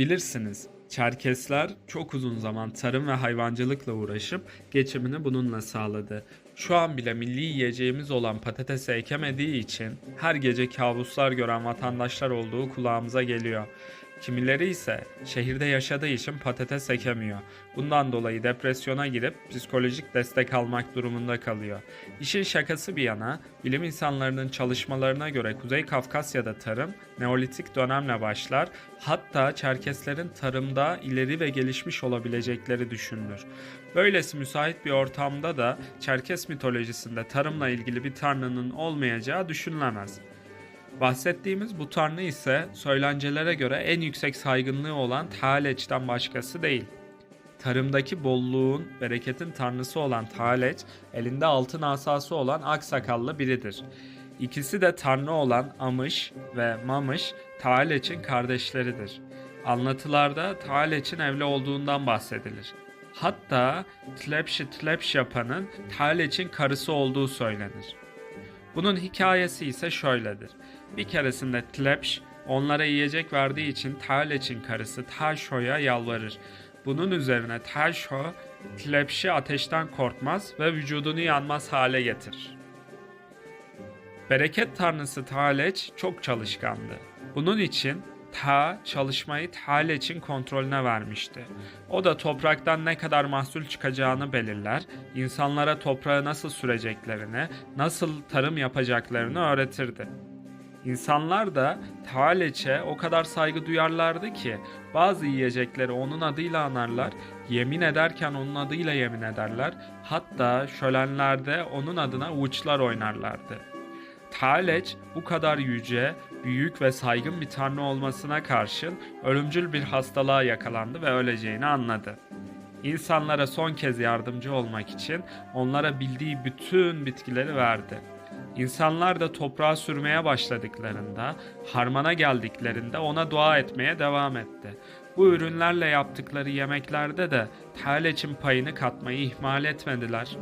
Bilirsiniz, Çerkesler çok uzun zaman tarım ve hayvancılıkla uğraşıp geçimini bununla sağladı. Şu an bile milli yiyeceğimiz olan patatesi ekemediği için her gece kabuslar gören vatandaşlar olduğu kulağımıza geliyor. Kimileri ise şehirde yaşadığı için patates ekemiyor. Bundan dolayı depresyona girip psikolojik destek almak durumunda kalıyor. İşin şakası bir yana, bilim insanlarının çalışmalarına göre Kuzey Kafkasya'da tarım Neolitik dönemle başlar, hatta Çerkeslerin tarımda ileri ve gelişmiş olabilecekleri düşünülür. Böylesi müsait bir ortamda da Çerkes mitolojisinde tarımla ilgili bir tanrının olmayacağı düşünülemez. Bahsettiğimiz bu tanrı ise söylencelere göre en yüksek saygınlığı olan Taaleç'ten başkası değil. Tarımdaki bolluğun, bereketin tanrısı olan Taaleç, elinde altın asası olan aksakallı biridir. İkisi de tanrı olan Amış ve Mamış, Taaleç'in kardeşleridir. Anlatılarda Taaleç'in evli olduğundan bahsedilir. Hatta Tlepşi Tlepşapa'nın Taaleç'in karısı olduğu söylenir. Bunun hikayesi ise şöyledir. Bir keresinde Tlepş onlara yiyecek verdiği için Taaleç'in karısı Taşo'ya yalvarır. Bunun üzerine Taşo, Tlepş'i ateşten korkmaz ve vücudunu yanmaz hale getirir. Bereket tanrısı Taleç çok çalışkandı. Bunun için Ta çalışmayı Taleç'in kontrolüne vermişti. O da topraktan ne kadar mahsul çıkacağını belirler, insanlara toprağı nasıl süreceklerini, nasıl tarım yapacaklarını öğretirdi. İnsanlar da Taleç'e o kadar saygı duyarlardı ki bazı yiyecekleri onun adıyla anarlar, yemin ederken onun adıyla yemin ederler, hatta şölenlerde onun adına uçlar oynarlardı. Taleç bu kadar yüce, büyük ve saygın bir tanrı olmasına karşın ölümcül bir hastalığa yakalandı ve öleceğini anladı. İnsanlara son kez yardımcı olmak için onlara bildiği bütün bitkileri verdi. İnsanlar da toprağa sürmeye başladıklarında, harmana geldiklerinde ona dua etmeye devam etti. Bu ürünlerle yaptıkları yemeklerde de Taleç'in payını katmayı ihmal etmediler.